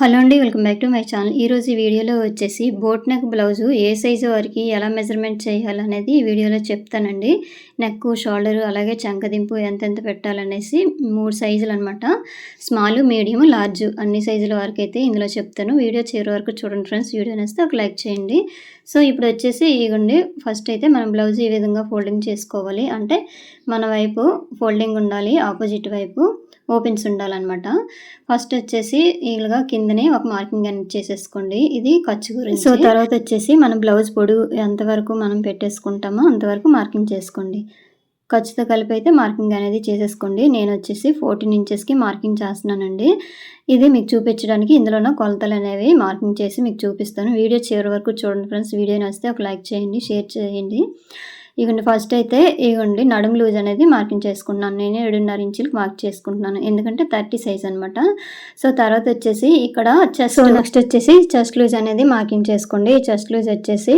Hello అండి welcome back to my channel. ఈరోజు ఈ వీడియోలో వచ్చేసి బోట్ నెక్ బ్లౌజు ఏ సైజు వరకు ఎలా మెజర్మెంట్ చేయాలనేది ఈ వీడియోలో చెప్తానండి. నెక్ షోల్డర్ అలాగే చంకదింపు ఎంతెంత పెట్టాలనేసి మూడు సైజులు అనమాట స్మాల్ మీడియం లార్జ్ అన్ని సైజుల వరకు అయితే ఇందులో చెప్తాను. వీడియో చివరి వరకు చూడండి ఫ్రెండ్స్. వీడియో నేస్తే ఒక లైక్ చేయండి. సో ఇప్పుడు వచ్చేసి ఇగండి ఫస్ట్ అయితే మనం బ్లౌజ్ ఈ విధంగా ఫోల్డింగ్ చేసుకోవాలి అంటే మన వైపు ఫోల్డింగ్ ఉండాలి ఆపోజిట్ వైపు. ఓపెన్స్ ఉండాలన్నమాట. ఫస్ట్ వచ్చేసి ఇలాగా కిందనే ఒక మార్కింగ్ అనేది చేసేసుకోండి ఇది ఖర్చు గురించి. సో తర్వాత వచ్చేసి మన బ్లౌజ్ పొడుగు ఎంతవరకు మనం పెట్టేసుకుంటామో అంతవరకు మార్కింగ్ చేసుకోండి. ఖర్చుతో కలిపి అయితే మార్కింగ్ అనేది చేసేసుకోండి. నేను వచ్చేసి ఫోర్టీన్ ఇంచెస్కి మార్కింగ్ చేస్తున్నానండి. ఇది మీకు చూపించడానికి ఇందులోనూ కొలతలు అనేవి మార్కింగ్ చేసి మీకు చూపిస్తాను. వీడియో చివరి వరకు చూడండి ఫ్రెండ్స్. వీడియో నచ్చితే ఒక లైక్ చేయండి షేర్ చేయండి. ఇగోండి ఫస్ట్ అయితే ఇగోండి నడుము లూజ్ అనేది మార్కింగ్ చేసుకుంటున్నాను. నేను ఏడున్నర ఇంచులకు మార్క్ చేసుకుంటున్నాను. ఎందుకంటే థర్టీ సైజ్ అనమాట సో తర్వాత వచ్చేసి ఇక్కడ చెస్ట్ నెక్స్ట్ వచ్చేసి చెస్ట్ లూజ్ అనేది మార్కింగ్ చేసుకోండి. ఈ చెస్ట్ లూజ్ వచ్చేసి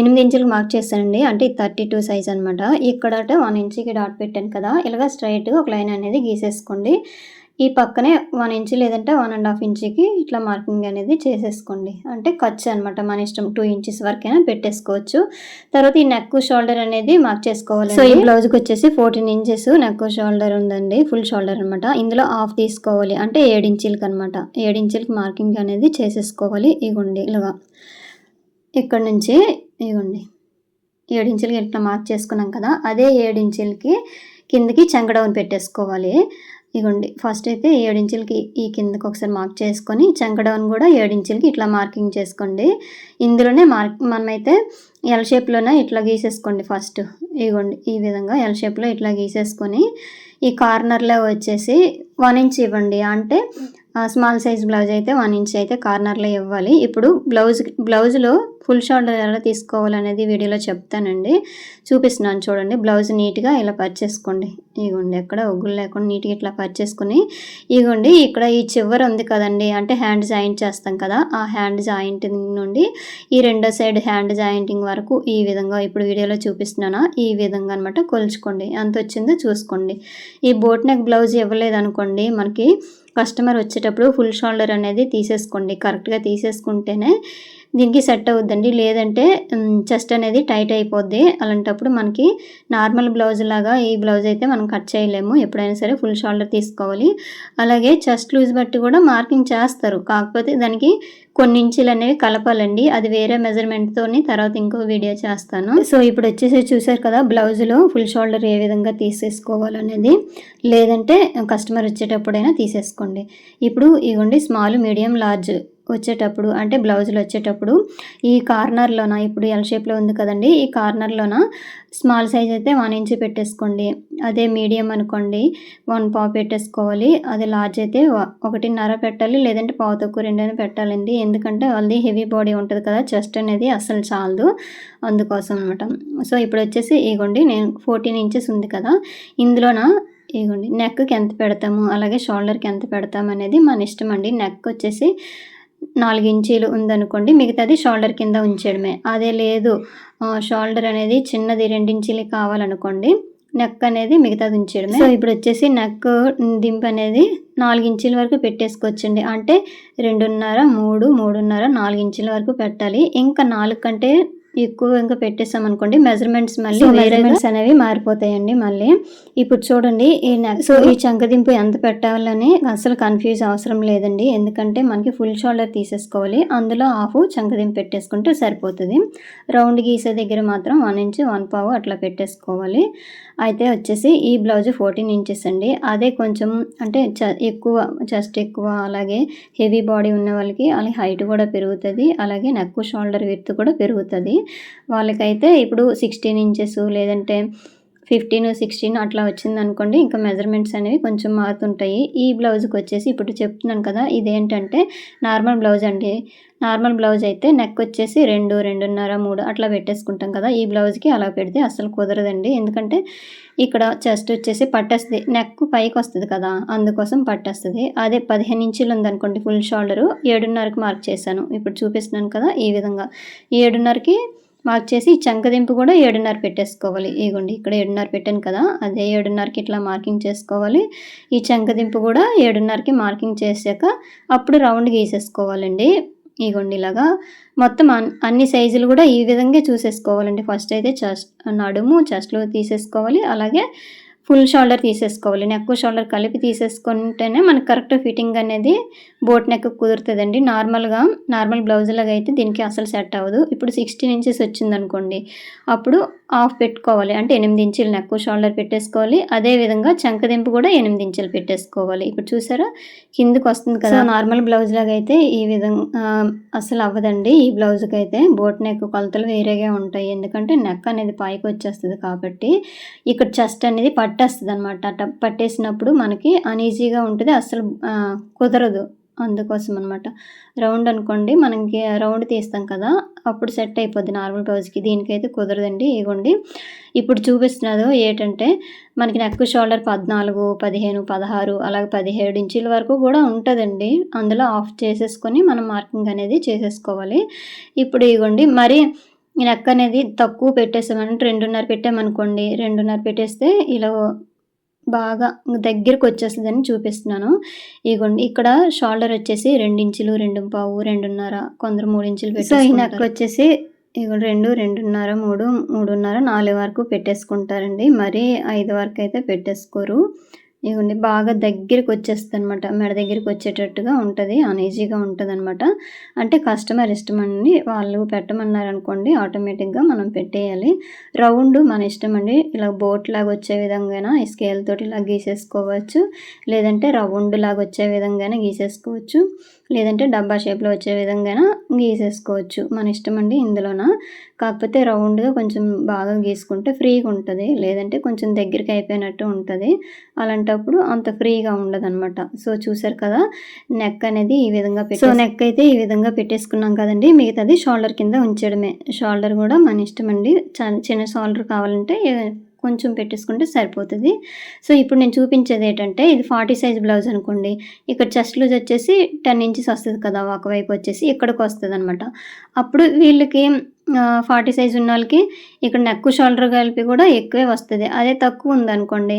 ఎనిమిది ఇంచులకు మార్క్ చేస్తానండి. అంటే థర్టీ టూ సైజ్ అనమాట ఇక్కడ వన్ ఇంచుకి డాట్ పెట్టాను కదా. ఇలాగ స్ట్రైట్గా ఒక లైన్ అనేది గీసేసుకోండి. ఈ పక్కనే వన్ ఇంచ్ లేదంటే వన్ అండ్ హాఫ్ ఇంచ్కి ఇట్లా మార్కింగ్ అనేది చేసేసుకోండి. అంటే ఖర్చు అనమాట మన ఇష్టం టూ ఇంచెస్ వరకైనా పెట్టేసుకోవచ్చు. తర్వాత ఈ నెక్ షోల్డర్ అనేది మార్క్ చేసుకోవాలి సో ఈ బ్లౌజ్కి వచ్చేసి ఫోర్టీన్ ఇంచెస్ నెక్ షోల్డర్ ఉందండి ఫుల్ షోల్డర్ అనమాట ఇందులో హాఫ్ తీసుకోవాలి అంటే ఏడు ఇంచులకి అనమాట ఏడు ఇంచులకి మార్కింగ్ అనేది చేసేసుకోవాలి. ఇగుండి ఇలాగా. ఇక్కడ నుంచి ఇగోండి ఏడు ఇట్లా మార్క్ చేసుకున్నాం కదా అదే ఏడు కిందకి చంకడౌన్ పెట్టేసుకోవాలి. ఇగోండి ఫస్ట్ అయితే ఏడించులకి ఈ కిందకి ఒకసారి మార్క్ చేసుకొని చంకడౌన్ కూడా ఏడించులకి ఇట్లా మార్కింగ్ చేసుకోండి. ఇందులోనే మార్క్ మనమైతే ఎల్ షేప్లోనే ఇట్లా గీసేసుకోండి ఫస్ట్ ఇగోండి ఈ విధంగా ఎల్ షేప్లో ఇట్లా గీసేసుకొని ఈ కార్నర్లో వచ్చేసి వన్ ఇంచ్ ఇవ్వండి. అంటే స్మాల్ సైజ్ బ్లౌజ్ అయితే వన్ ఇంచ్ అయితే కార్నర్లో ఇవ్వాలి. ఇప్పుడు బ్లౌజ్ బ్లౌజ్లో ఫుల్ షోల్డర్ ఎలా తీసుకోవాలనేది వీడియోలో చెప్తానండి. చూపిస్తున్నాను చూడండి. బ్లౌజ్ నీట్గా ఇలా పర్చేసుకోండి ఇగోండి ఎక్కడ ఒగ్గులు లేకుండా నీట్గా ఇట్లా పర్చేసుకుని ఇగోండి ఇక్కడ ఈ చివర ఉంది కదండి అంటే హ్యాండ్ జాయింట్ చేస్తాం కదా ఆ హ్యాండ్ జాయింటింగ్ నుండి ఈ రెండో సైడ్ హ్యాండ్ జాయింటింగ్ వరకు ఈ విధంగా ఇప్పుడు వీడియోలో చూపిస్తున్నానా. ఈ విధంగా అనమాట కొలుచుకోండి. ఎంత వచ్చిందో చూసుకోండి. ఈ బోట్ నెక్ బ్లౌజ్ ఇవ్వలేదనుకోండి మనకి కస్టమర్ వచ్చేటప్పుడు ఫుల్ షోల్డర్ అనేది తీసేసుకోండి. కరెక్ట్గా తీసేసుకుంటేనే దీనికి సెట్ అవుద్దండి. లేదంటే చెస్ట్ అనేది టైట్ అయిపోద్ది. అలాంటప్పుడు మనకి నార్మల్ బ్లౌజ్ లాగా ఈ బ్లౌజ్ అయితే మనం కట్ చేయలేము. ఎప్పుడైనా సరే ఫుల్ షోల్డర్ తీసుకోవాలి. అలాగే చెస్ట్ లూజ్ బట్టి కూడా మార్కింగ్ చేస్తారు. కాకపోతే దానికి కొన్ని ఇంచులు అనేవి కలపాలండి. అది వేరే మెజర్మెంట్తో తర్వాత ఇంకో వీడియో చేస్తాను. సో ఇప్పుడు వచ్చేసి చూసారు కదా బ్లౌజ్లో ఫుల్ షోల్డర్ ఏ విధంగా తీసేసుకోవాలనేది. లేదంటే కస్టమర్ వచ్చేటప్పుడైనా తీసేసుకోండి. ఇప్పుడు ఇవ్వండి స్మాల్ మీడియం లార్జ్ వచ్చేటప్పుడు అంటే బ్లౌజులు వచ్చేటప్పుడు ఈ కార్నర్లోన ఇప్పుడు ఎల్ షేప్లో ఉంది కదండి ఈ కార్నర్లోన స్మాల్ సైజ్ అయితే వన్ ఇంచ్ పెట్టేసుకోండి. అదే మీడియం అనుకోండి వన్ పావు పెట్టేసుకోవాలి. అదే లార్జ్ అయితే ఒకటిన్నర పెట్టాలి లేదంటే పావు తక్కువ రెండైనా పెట్టాలండి. ఎందుకంటే వాళ్ళది హెవీ బాడీ ఉంటుంది కదా చెస్ట్ అనేది అసలు చాలదు అందుకోసం అనమాట సో ఇప్పుడు వచ్చేసి ఇగోండి నేను ఫోర్టీన్ ఇంచెస్ ఉంది కదా ఇందులోన ఇగోండి నెక్కి ఎంత పెడతాము అలాగే షోల్డర్కి ఎంత పెడతాము అనేది మన ఇష్టం అండి. నెక్ వచ్చేసి నాలుగు ఇంచీలు ఉందనుకోండి మిగతాది షోల్డర్ కింద ఉంచడమే అదే లేదు షోల్డర్ అనేది చిన్నది రెండించీలు కావాలనుకోండి నెక్ అనేది మిగతాది ఉంచడమే సో ఇప్పుడు వచ్చేసి నెక్ దింపు అనేది నాలుగు ఇంచుల వరకు పెట్టేసుకోవచ్చండి. అంటే రెండున్నర మూడు మూడున్నర నాలుగు ఇంచుల వరకు పెట్టాలి. ఇంకా నాలుగు కంటే ఎక్కువ ఇంకా పెట్టేసాం అనుకోండి మెజర్మెంట్స్ మళ్ళీ మెజర్మెంట్స్ అనేవి మారిపోతాయండి మళ్ళీ. ఇప్పుడు చూడండి ఈ సో ఈ చంకదింపు ఎంత పెట్టాలని అసలు కన్ఫ్యూజ్ అవసరం లేదండి. ఎందుకంటే మనకి ఫుల్ షోల్డర్ తీసేసుకోవాలి అందులో హాఫ్ చంకదింపు పెట్టేసుకుంటే సరిపోతుంది. రౌండ్ గీసే దగ్గర మాత్రం వన్ ఇంచ్ వన్ పావు అట్లా పెట్టేసుకోవాలి. అయితే వచ్చేసి ఈ బ్లౌజ్ ఫోర్టీన్ ఇంచెస్ అండి. అదే కొంచెం అంటే ఎక్కువ చెస్ట్ ఎక్కువ అలాగే హెవీ బాడీ ఉన్న వాళ్ళకి అలాగే హైట్ కూడా పెరుగుతుంది. అలాగే నెక్ షోల్డర్ విత్ కూడా పెరుగుతుంది. వాళ్ళకైతే ఇప్పుడు సిక్స్టీన్ ఇంచెస్ లేదంటే ఫిఫ్టీన్ సిక్స్టీన్ అట్లా వచ్చింది అనుకోండి ఇంకా మెజర్మెంట్స్ అనేవి కొంచెం మారుతుంటాయి. ఈ బ్లౌజ్కి వచ్చేసి ఇప్పుడు చెప్తున్నాను కదా ఇదేంటంటే నార్మల్ బ్లౌజ్ అండి. నార్మల్ బ్లౌజ్ అయితే నెక్ వచ్చేసి రెండు రెండున్నర మూడు అట్లా పెట్టేసుకుంటాం కదా. ఈ బ్లౌజ్కి అలా పెడితే అసలు కుదరదండి. ఎందుకంటే ఇక్కడ చెస్ట్ వచ్చేసి పట్టేస్తుంది. నెక్ పైకి వస్తుంది కదా అందుకోసం పట్టేస్తుంది. అదే పదిహేను ఇంచులు ఉందనుకోండి ఫుల్ షోల్డరు ఏడున్నరకి మార్క్ చేశాను. ఇప్పుడు చూపిస్తున్నాను కదా ఈ విధంగా. ఏడున్నరకి మార్క్ చేసి ఈ చంకదింపు కూడా ఏడున్నర పెట్టేసుకోవాలి. ఇగోండి ఇక్కడ ఏడున్నర పెట్టాను కదా అదే ఏడున్నరకి ఇట్లా మార్కింగ్ చేసుకోవాలి. ఈ చంకదింపు కూడా ఏడున్నరకి మార్కింగ్ చేశాక అప్పుడు రౌండ్ గీసేసుకోవాలండి. ఇగోండి ఇలాగా. మొత్తం అన్ని సైజులు కూడా ఈ విధంగా చూసేసుకోవాలండి. ఫస్ట్ అయితే చెస్ట్ నడుము చెస్ట్లో తీసేసుకోవాలి. అలాగే ఫుల్ షోల్డర్ తీసేసుకోవాలి. నెక్ షోల్డర్ కలిపి తీసేసుకుంటేనే మనకు కరెక్ట్ ఫిట్టింగ్ అనేది బోట్ నెక్ కుదురుతుందండి. నార్మల్గా నార్మల్ బ్లౌజులాగా అయితే దీనికి అసలు సెట్ అవ్వదు. ఇప్పుడు సిక్స్టీన్ ఇంచెస్ వచ్చిందనుకోండి అప్పుడు ఆఫ్ పెట్టుకోవాలి. అంటే ఎనిమిది ఇంచులు నెక్ షోల్డర్ పెట్టేసుకోవాలి. అదే విధంగా చంకదింపు కూడా ఎనిమిది ఇంచులు పెట్టేసుకోవాలి. ఇప్పుడు చూసారా? కిందకి వస్తుంది కదా. నార్మల్ బ్లౌజ్ లాగా అయితే ఈ విధంగా అసలు అవ్వదండి. ఈ బ్లౌజ్కి అయితే బోట్ నెక్ కొలతలు వేరేగా ఉంటాయి. ఎందుకంటే నెక్ అనేది పైకి వచ్చేస్తుంది కాబట్టి ఇక్కడ చెస్ట్ అనేది పట్టేస్తుంది అనమాట పట్టేసినప్పుడు మనకి అనీజీగా ఉంటుంది. అసలు కుదరదు అందుకోసం అనమాట రౌండ్ అనుకోండి మనకి రౌండ్ తీస్తాం కదా అప్పుడు సెట్ అయిపోద్ది నార్మల్ బ్లౌజ్కి దీనికైతే కుదరదండి ఇగోండి. ఇప్పుడు చూపిస్తున్నది ఏంటంటే మనకి నెక్ షోల్డర్ పద్నాలుగు పదిహేను పదహారు అలాగే పదిహేడు ఇంచుల వరకు కూడా ఉంటుందండి. అందులో ఆఫ్ చేసేసుకొని మనం మార్కింగ్ అనేది చేసేసుకోవాలి. ఇప్పుడు ఇగోండి మరి నెక్ అనేది తక్కువ పెట్టేసామంటే రెండున్నర పెట్టామనుకోండి రెండున్నర పెట్టేస్తే ఇలా బాగా దగ్గరికి వచ్చేస్తుందని చూపిస్తున్నాను. ఇగోండి ఇక్కడ షోల్డర్ వచ్చేసి రెండించులు రెండు పావు రెండున్నర కొందరు మూడు ఇంచులు పెట్టి ఈ నెక్ వచ్చేసి ఇక రెండు రెండున్నర మూడు మూడున్నర నాలుగు వరకు పెట్టేసుకుంటారండి. మరి ఐదు వరకు అయితే పెట్టేసుకోరు. ఇవ్వండి బాగా దగ్గరికి వచ్చేస్తుంది అనమాట మెడ దగ్గరికి వచ్చేటట్టుగా ఉంటుంది అన్ఈజీగా ఉంటుంది అనమాట అంటే కస్టమర్ ఇష్టం అండి వాళ్ళు పెట్టమన్నారు అనుకోండి ఆటోమేటిక్గా మనం పెట్టేయాలి. రౌండ్ మన ఇష్టం అండి ఇలా బోట్ లాగా వచ్చే విధంగా ఈ స్కేల్ తోటి ఇలా గీసేసుకోవచ్చు. లేదంటే రౌండ్ లాగా వచ్చే విధంగానే గీసేసుకోవచ్చు. లేదంటే డబ్బా షేప్లో వచ్చే విధంగా గీసేసుకోవచ్చు. మన ఇష్టం అండి ఇందులోన. కాకపోతే రౌండ్గా కొంచెం బాగా గీసుకుంటే ఫ్రీగా ఉంటుంది. లేదంటే కొంచెం దగ్గరికి అయిపోయినట్టు ఉంటుంది. అలాంటప్పుడు అంత ఫ్రీగా ఉండదు అనమాట సో చూసారు కదా నెక్ అనేది ఈ విధంగా పెట్టి సో నెక్ అయితే ఈ విధంగా పెట్టేసుకున్నాం కదండి. మిగతాది షోల్డర్ కింద ఉంచడమే షోల్డర్ కూడా మన ఇష్టం అండి. చిన్న షోల్డర్ కావాలంటే కొంచెం పెట్టేసుకుంటే సరిపోతుంది. సో ఇప్పుడు నేను చూపించేది ఏంటంటే ఇది ఫార్టీ సైజ్ బ్లౌజ్ అనుకోండి. ఇక్కడ చెస్ట్ లూజ్ వచ్చేసి టెన్ ఇంచెస్ వస్తుంది కదా ఒకవైపు వచ్చేసి ఇక్కడికి వస్తుంది అనమాట అప్పుడు వీళ్ళకి ఫార్టీ సైజ్ ఉన్న వాళ్ళకి ఇక్కడ నెక్ షోల్డర్ కలిపి కూడా ఎక్కువే వస్తుంది. అదే తక్కువ ఉందనుకోండి.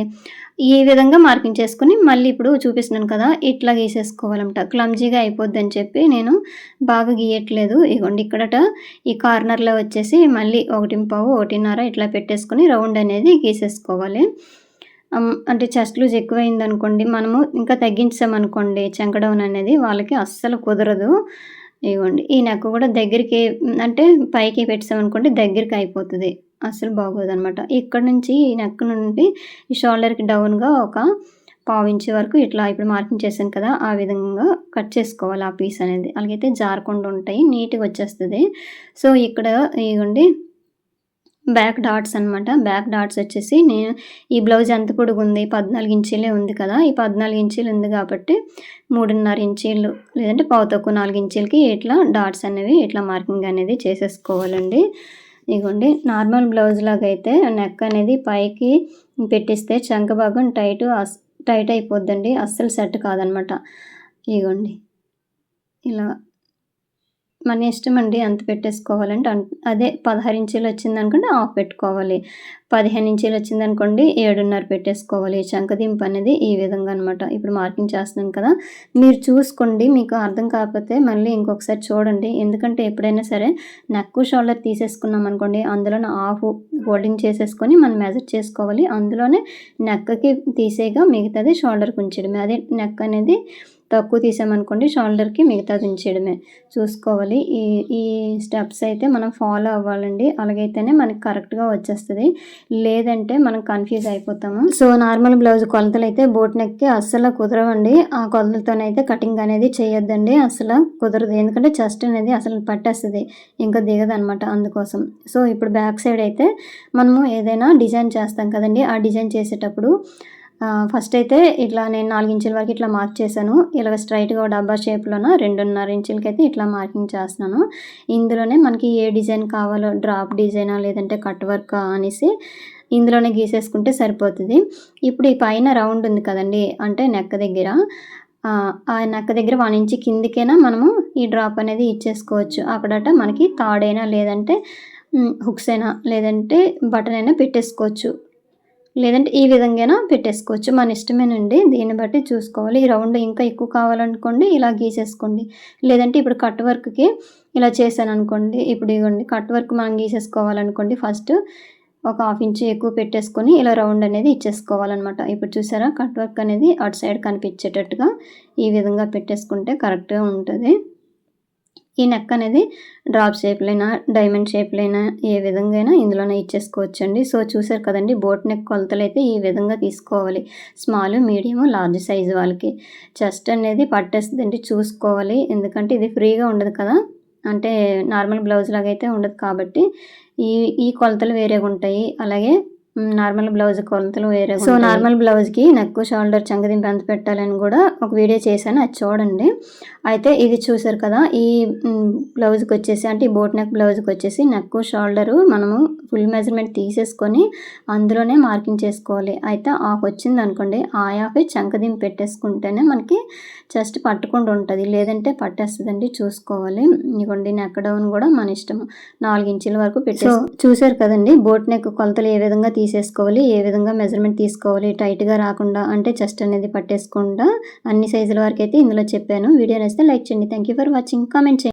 ఈ విధంగా మార్కింగ్ చేసుకుని మళ్ళీ ఇప్పుడు చూపిస్తున్నాను కదా ఇట్లా గీసేసుకోవాలంట. క్లమ్జీగా అయిపోద్ది అని చెప్పి నేను బాగా గీయట్లేదు. ఇగోండి ఇక్కడట ఈ కార్నర్లో వచ్చేసి మళ్ళీ ఒకటి పావు ఒకటిన్నర ఇట్లా పెట్టేసుకొని రౌండ్ అనేది గీసేసుకోవాలి. అంటే చెస్ట్ లూజ్ ఎక్కువైంది అనుకోండి మనము ఇంకా తగ్గించామనుకోండి చెంకడౌన్ అనేది వాళ్ళకి అస్సలు కుదరదు. ఇవ్వండి ఈ నెక్ కూడా దగ్గరికి అంటే పైకి పెట్టామనుకోండి దగ్గరికి అయిపోతుంది. అసలు బాగోదనమాట. ఇక్కడ నుంచి ఈ నెక్ నుండి ఈ షోల్డర్కి డౌన్గా ఒక పావు ఇంచు వరకు ఇట్లా ఇప్పుడు మార్కింగ్ చేశాను కదా ఆ విధంగా కట్ చేసుకోవాలి ఆ పీస్ అనేది. అలాగైతే జారకుండా ఉంటాయి నీట్గా వచ్చేస్తుంది. సో ఇక్కడ ఇవ్వండి బ్యాక్ డాట్స్ అనమాట బ్యాక్ డాట్స్ వచ్చేసి నేను ఈ బ్లౌజ్ ఎంత పొడుగు ఉంది పద్నాలుగు ఇంచీలే ఉంది కదా. ఈ పద్నాలుగు ఇంచీలు ఉంది కాబట్టి మూడున్నర ఇంచీలు లేదంటే పావు తక్కువ నాలుగు ఇంచీలకి ఇట్లా డాట్స్ అనేవి ఇట్లా మార్కింగ్ అనేది చేసేసుకోవాలండి. ఇగోండి నార్మల్ బ్లౌజ్ లాగా అయితే నెక్ అనేది పైకి పెట్టిస్తే చంక భాగం టైట్ టైట్ అయిపోద్దండి. అస్సలు సెట్ కాదనమాట ఇగోండి ఇలా మన ఇష్టం అండి ఎంత పెట్టేసుకోవాలంటే అదే పదహారు ఇంచీలు వచ్చింది అనుకోండి ఆఫ్ పెట్టుకోవాలి. పదిహేను ఇంచీలు వచ్చింది అనుకోండి ఏడున్నర పెట్టేసుకోవాలి. చంకదింపు అనేది ఈ విధంగా అనమాట ఇప్పుడు మార్కింగ్ చేస్తున్నాను కదా మీరు చూసుకోండి మీకు అర్థం కాకపోతే మళ్ళీ ఇంకొకసారి చూడండి. ఎందుకంటే ఎప్పుడైనా సరే నెక్ షోల్డర్ తీసేసుకున్నాం అనుకోండి అందులోనే ఆఫ్ హోల్డింగ్ చేసేసుకొని మనం మెజర్ చేసుకోవాలి. అందులోనే నెక్కకి తీసేగా మిగతాది షోల్డర్కి ఉంచడమే అదే నెక్ అనేది తక్కువ తీసామనుకోండి షోల్డర్కి మిగతా ఉంచేయడమే చూసుకోవాలి. ఈ ఈ స్టెప్స్ అయితే మనం ఫాలో అవ్వాలండి. అలాగైతేనే మనకి కరెక్ట్గా వచ్చేస్తుంది. లేదంటే మనం కన్ఫ్యూజ్ అయిపోతాము. సో నార్మల్ బ్లౌజ్ కొలతలు అయితే బోట్ నెక్కి అస్సలు కుదరవండి. ఆ కొలతలతోనైతే కటింగ్ అనేది చేయొద్దండి అసలు కుదరదు. ఎందుకంటే చెస్ట్ అనేది అసలు పట్టేస్తుంది. ఇంకా దిగదు అనమాట అందుకోసం. సో ఇప్పుడు బ్యాక్ సైడ్ అయితే మనము ఏదైనా డిజైన్ చేస్తాం కదండి. ఆ డిజైన్ చేసేటప్పుడు ఫస్ట్ అయితే ఇట్లా నేను నాలుగించుల వరకు ఇట్లా మార్క్ చేశాను. ఇలాగ స్ట్రైట్గా డబ్బా షేప్లోన రెండున్నర ఇంచులకి అయితే ఇట్లా మార్కింగ్ చేస్తున్నాను. ఇందులోనే మనకి ఏ డిజైన్ కావాలో డ్రాప్ డిజైనా లేదంటే కట్ వర్క్ అనేసి ఇందులోనే గీసేసుకుంటే సరిపోతుంది. ఇప్పుడు ఈ పైన రౌండ్ ఉంది కదండి అంటే నెక్క దగ్గర. ఆ నెక్క దగ్గర వన్ ఇంచ్ కిందికైనా మనము ఈ డ్రాప్ అనేది ఇచ్చేసుకోవచ్చు. అక్కడట మనకి తాడైనా లేదంటే హుక్స్ అయినా లేదంటే బటన్ అయినా పెట్టేసుకోవచ్చు. లేదంటే ఈ విధంగా పెట్టేసుకోవచ్చు. మన ఇష్టమేనండి. దీన్ని బట్టి చూసుకోవాలి. ఈ రౌండ్ ఇంకా ఎక్కువ కావాలనుకోండి ఇలా గీసేసుకోండి. లేదంటే ఇప్పుడు కట్ వర్క్కి ఇలా చేశాను అనుకోండి ఇప్పుడు ఇవ్వండి కట్ వర్క్ మనం గీసేసుకోవాలనుకోండి ఫస్ట్ ఒక హాఫ్ ఇంచ్ ఎక్కువ పెట్టేసుకొని ఇలా రౌండ్ అనేది ఇచ్చేసుకోవాలన్నమాట. ఇప్పుడు చూసారా? కట్ వర్క్ అనేది అటు సైడ్ కనిపించేటట్టుగా ఈ విధంగా పెట్టేసుకుంటే కరెక్ట్గా ఉంటుంది. ఈ నెక్ అనేది డ్రాప్ షేప్లైనా డైమండ్ షేప్లైనా ఏ విధంగా అయినా ఇందులోనే ఇచ్చేసుకోవచ్చండి. సో చూసారు కదండి బోట్ నెక్ కొలతలు అయితే ఈ విధంగా తీసుకోవాలి. స్మాల్ మీడియం లార్జ్ సైజు వాళ్ళకి. చెస్ట్ అనేది పట్టేస్తుందండి చూసుకోవాలి. ఎందుకంటే ఇది ఫ్రీగా ఉండదు కదా. అంటే నార్మల్ బ్లౌజ్ లాగా అయితే ఉండదు కాబట్టి ఈ ఈ కొలతలు వేరేగా ఉంటాయి అలాగే నార్మల్ బ్లౌజ్ కొలతలు వేరే సో నార్మల్ బ్లౌజ్కి నెక్ షోల్డర్ చంకదింపు ఎంత పెట్టాలని కూడా ఒక వీడియో చేశాను అది చూడండి. అయితే ఇది చూసారు కదా ఈ బ్లౌజ్కి వచ్చేసి అంటే ఈ బోట్ నెక్ బ్లౌజ్కి వచ్చేసి నెక్ షోల్డరు మనము ఫుల్ మెజర్మెంట్ తీసేసుకొని అందులోనే మార్కింగ్ చేసుకోవాలి. అయితే ఆఫ్ వచ్చింది అనుకోండి ఆ ఆఫ్ చంకదింపు పెట్టేసుకుంటేనే మనకి జస్ట్ పట్టుకుండా ఉంటుంది లేదంటే పట్టేస్తుందండి చూసుకోవాలి. ఇదిగోండి నెక్ డౌన్ కూడా మన ఇష్టం నాలుగు ఇంచుల వరకు పెట్టి చూసారు కదండి బోట్ నెక్ కొలతలు ఏ విధంగా తీసేసుకోవాలి ఏ విధంగా మెజర్మెంట్ తీసుకోవాలి టైట్గా రాకుండా అంటే చెస్ట్ అనేది పట్టేసుకుండా అన్ని సైజుల వరకు అయితే ఇందులో చెప్పాను. వీడియో నచ్చితే లైక్ చేయండి. Thank you for watching comment చేయండి.